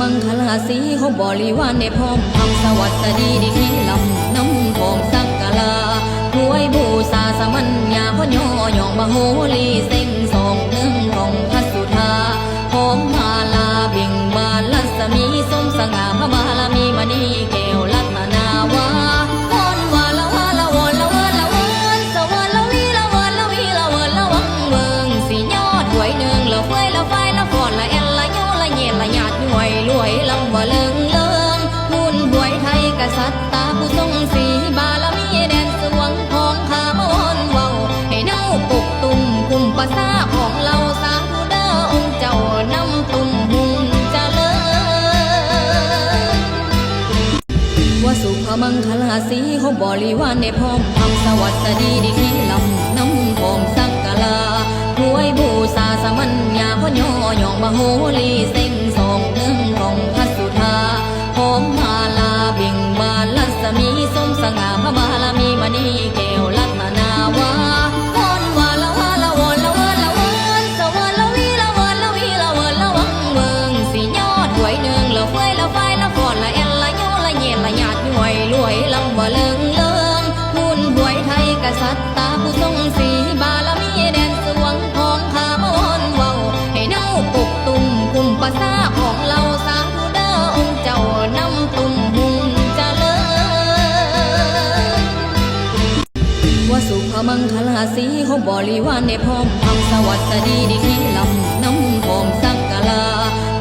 มังคลาสีเขาบริวารในพร้อมทำสวัสดีดีที่ลำน้ำหอมสักกะลาถวยบูชาสมัญญาพญอยองมโหรีเส้งสองเนื่องของพัสุธาหอมมาลาเบ่งบานลัสมีสมสง่าพระบารมีมณี ว่าสุภมังคลาสีเขาบริวารในพร้อมทำสวัสดีดีที่ลำน้ำพองสักกะลาถวยบูชาสมัญญาพ่อยองมโหลีเซ็งสองเนื่องของพัสุธาหอมมาลาเบ่งบานลัสมีสมสง่าพระบารมีมณีเก มังคลาสีเขาบริวารในพร้อมทำสวัสดีดีที่ลำน้ำหอมสักกะลา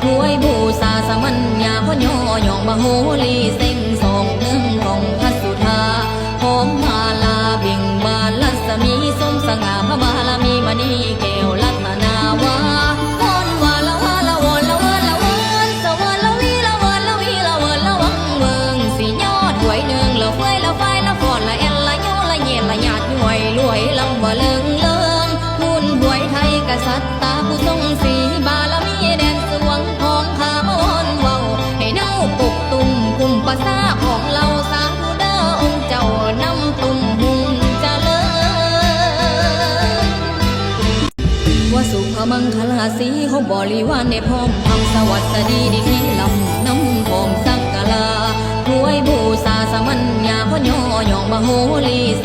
ถวยบูชาสมัญญาพญอยองมโหรี มังคลาสีเขาบริวารในพร้อมทำสวัสดีดีที่ลำน้ำพองสักกะลาถวยบูชาสมัญญาพ่อยอยงมโหรีเซ็